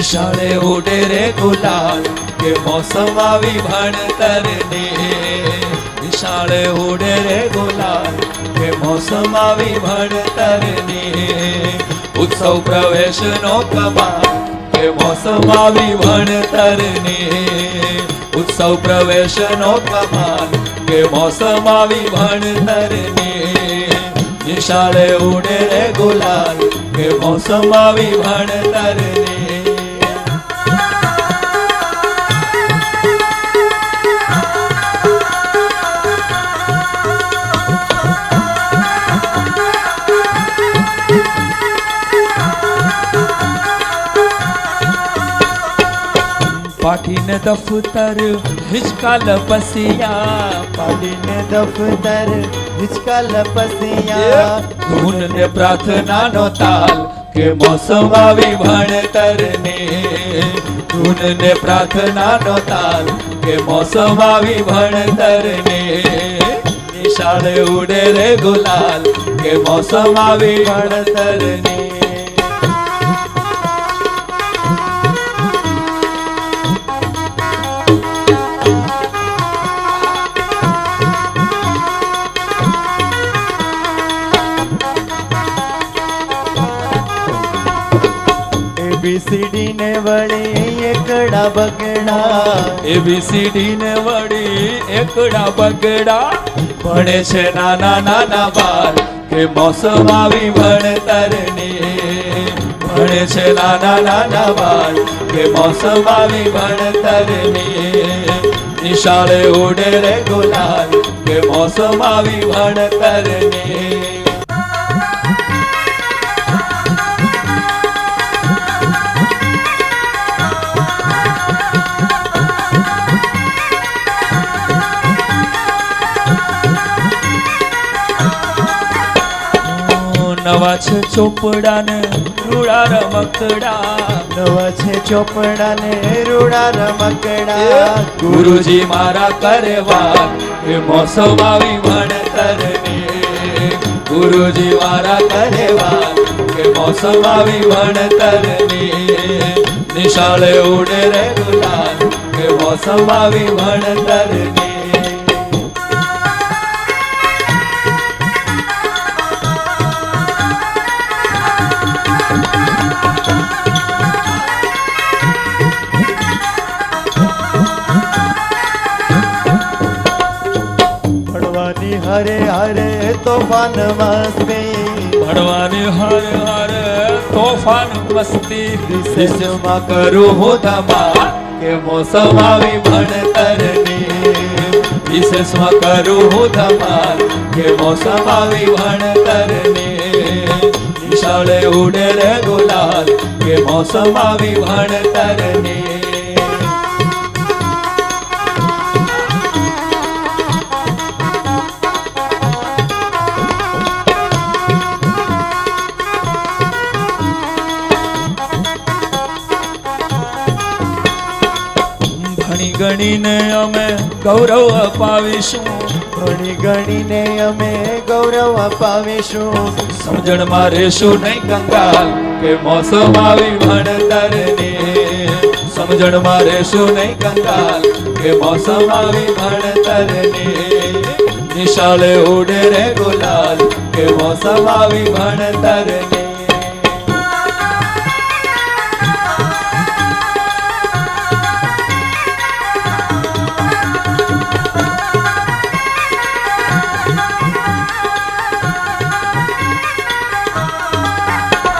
નિશાળે ઉડે રે ગુલાલ કે મોસમ આવી ભણતરની નિશાળે ઉડે રે ગુલાલ કે મોસમ આવી ભણતરની ઉત્સવ પ્રવેશનો કમાલ, કે મોસમ આવી ભણતરની ઉત્સવ પ્રવેશનો કમાલ, કે મોસમ આવી ભણતરની નિશાળે ઉડે રે ગુલાલ કે મોસમ આવી ભણતરની પાઠીને દફતર હિચકા લપસિયા પાડીને દફતર હિચકાલ પસિયા. ધૂન ને પ્રાર્થનાનો તાલ કે મોસમ આવી ભણતરને. ધૂન ને પ્રાર્થનાનો તાલ કે મોસમ આવી ભણતરને. નિશાળે ઉડે રે ગુલાલ કે મોસમ આવી ભણતરને. એબીસીડી ને વળી એકડા બગડા. એબીસીડી ને વળી એકડા બગડા. ભણે છે નાના નાના બાળ કે મોસમ આવી ભણતરની ભણે છે નાના નાના બાળ કે મોસમ આવી ભણતરની નિશાળે ઉડે રે ગુલાલ કે મોસમ આવી ભણતરની નવા છે ચોપડા ને રૂડા રમકડા નવા છે ચોપડા ને રૂડા રમકડા ગુરુજી મારા કરવા એ મોસમ આવી ભણતરની ગુરુજી મારા કરવા કે મોસમ આવી ભણતરની નિશાળે ઉડે રે ગુલાલ કે મોસમ આવી ભણતરની ભણવાની હરે હરે તોફાન મસ્તી ભણવાની હર હર તોફાન મસ્તી શિષ્યમાં કરું હું ધમાલ કે મોસમ આવી ભણતરની વિશેષમાં કરું હું ધમાલ કે મોસમ આવી ભણતરની નિશાળે ઉડે રે ગુલાલ કે મોસમ આવી ભણતરની ગણીને અમે ગૌરવ અપાવીશું. ગણી ગણીને અમે ગૌરવ અપાવીશું. સમજણમાં રહેશું નહીં કંગાલ કે મોસમ આવી ભણતરની. સમજણમાં રહેશું નહીં કંગાલ કે મોસમ આવી ભણતરની. નિશાળે ઉડે રે ગુલાલ કે મોસમ આવી ભણતરની.